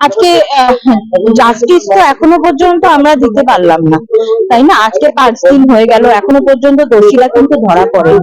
আজকে জাস্টিস তো এখনও পর্যন্ত আমরা দিতে পারলাম না, তাই না? আজকে পাঁচ দিন হয়ে গেল, এখনও পর্যন্ত দোষীরা কিন্তু ধরা পড়ে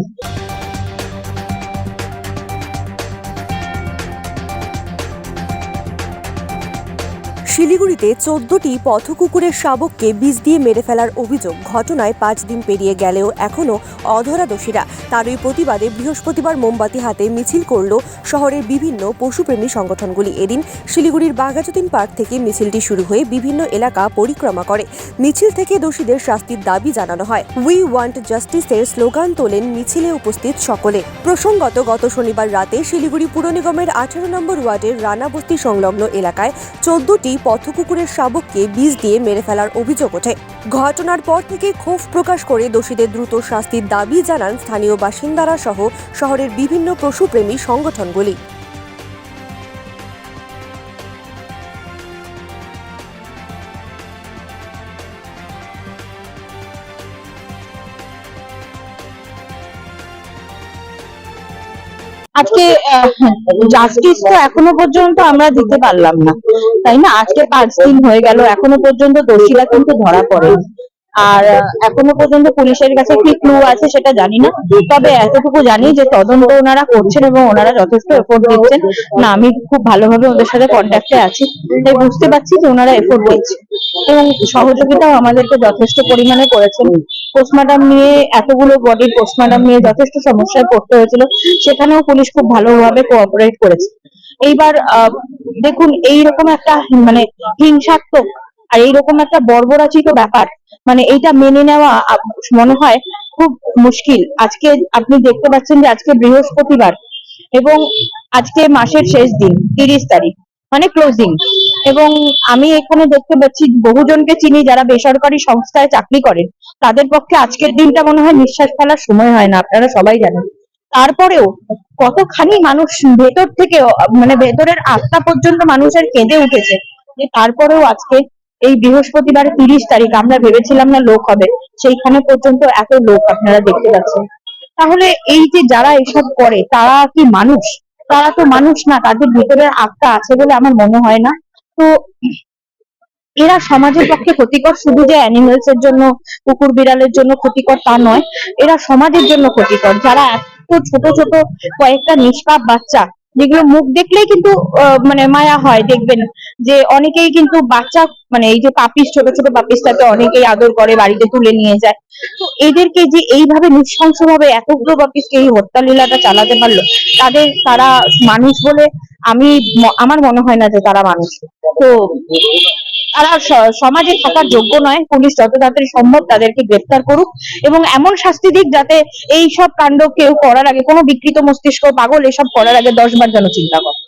শিলিগুড়িতে চোদ্দটি পথকুকুরের শাবককে বিষ দিয়ে মেরে ফেলার অভিযোগ ঘটনায় পাঁচ দিন পেরিয়ে গেলেও এখনও অধরা দোষীরা তারই প্রতিবাদে বৃহস্পতিবার মোমবাতি হাতে মিছিল করল শহরের বিভিন্ন পশুপ্রেমী সংগঠনগুলি। এদিন শিলিগুড়ির বাঘাযতীন পার্ক থেকে মিছিলটি শুরু হয়ে বিভিন্ন এলাকা পরিক্রমা করে। মিছিল থেকে দোষীদের শাস্তির দাবি জানানো হয়। উই ওয়ান্ট জাস্টিসের স্লোগান তোলেন মিছিলে উপস্থিত সকলে। প্রসঙ্গত, গত শনিবার রাতে শিলিগুড়ি পুর নিগমের আঠারো নম্বর ওয়ার্ডের রানাবস্তি সংলগ্ন এলাকায় চোদ্দটি পথকুকুরের শাবককে বিষ দিয়ে মেরে ফেলার অভিযোগ ওঠে। ঘটনার পর থেকে ক্ষোভ প্রকাশ করে দোষীদের দ্রুত শাস্তির দাবি জানান স্থানীয় বাসিন্দারা সহ শহরের বিভিন্ন পশুপ্রেমী সংগঠনগুলি। আজকে জাস্টিস তো এখনও পর্যন্ত আমরা দিতে পারলাম না। তাই না? আজকে পাঁচ দিন হয়ে গেল, এখনও পর্যন্ত দোষীরা কিন্তু ধরা পড়ে আর এখনও পর্যন্ত পুলিশের কাছে কি ক্লু আছে সেটা জানি না। তবে এতটুকু জানি যে তদন্ত ওনারা করছেন এবং ওনারা যথেষ্ট এফোর্ট দিচ্ছেন। না, আমি খুব ভালোভাবে ওদের সাথে কন্ট্যাক্টে আছি। তাই বুঝতে পারছি যে ওনারা এফোর্ট দিচ্ছেন এবং সহযোগিতাও আমাদেরকে যথেষ্ট পরিমাণে করেছেন। পোস্টমর্টম নিয়ে এতগুলো বডির পোস্টমর্টম নিয়ে যথেষ্ট সমস্যায় পড়তে হয়েছিল। সেখানেও পুলিশ খুব ভালোভাবে কোঅপারেট করেছে। এইবার দেখুন, এইরকম একটা মানে হিংসাত্মক আর এইরকম একটা বর্বরাচিত ব্যাপার মানে এইটা মেনে নেওয়া মনে হয় খুব মুশকিল। আজকে আপনি দেখতে পাচ্ছেন যে আজকে বৃহস্পতিবার এবং আজকে মাসের শেষ দিন, তিরিশ তারিখ মানে ক্লোজিং এবং আমি এখানে দেখতে পাচ্ছি বহুজনকে চিনি যারা বেসরকারি সংস্থায় চাকরি করেন। তাদের পক্ষে আজকের দিনটা মনে হয় নিঃশ্বাস ফেলার সময় হয় না, আপনারা সবাই জানেন। তারপরেও কতখানি মানুষ ভেতর থেকে মানে ভেতরের আত্মা পর্যন্ত মানুষের কেঁদে উঠেছে, যে তারপরেও আজকে এই বৃহস্পতিবার তিরিশ তারিখ, আমরা ভেবেছিলাম না লোক হবে, সেইখানে পর্যন্ত এত লোক আপনারা দেখতে পাচ্ছেন। তাহলে এই যে যারা এসব করে, তারা কি মানুষ? তারা তো মানুষ না, তাদের ভিতরের আত্মা আছে বলে আমার মনে হয় না। তো এরা সমাজের পক্ষে ক্ষতিকর, শুধু যে অ্যানিমেলস এর জন্য, কুকুর বিড়ালের জন্য ক্ষতিকর তা নয়, এরা সমাজের জন্য ক্ষতিকর। যারা এত ছোট ছোট কয়েকটা নিষ্পাপ বাচ্চা যেগুলো মুখ দেখলেই কিন্তু মানে মায়া হয়, দেখবেন যে অনেকেই কিন্তু বাচ্চা মানে এই যে পাপিস, ছোট ছোট পাপিস তাকে অনেকেই আদর করে, বাড়িতে তুলে নিয়ে যায়। তো এদেরকে যে এইভাবে নৃশংস ভাবে এতগুলো পাপিসকে এই হত্যা লীলাটা চালাতে পারল, তাদের তারা মানুষ বলে আমি আমার মনে হয় না যে তারা মানুষ। তো তারা সমাজে থাকার যোগ্য নয়। পুলিশ যত তাড়াতাড়ি সম্ভব তাদেরকে গ্রেফতার করুক এবং এমন শাস্তি দিক যাতে এইসব কাণ্ড কেউ করার আগে, কোনো বিকৃত মস্তিষ্ক, পাগল এসব করার আগে দশবার যেন চিন্তা করে।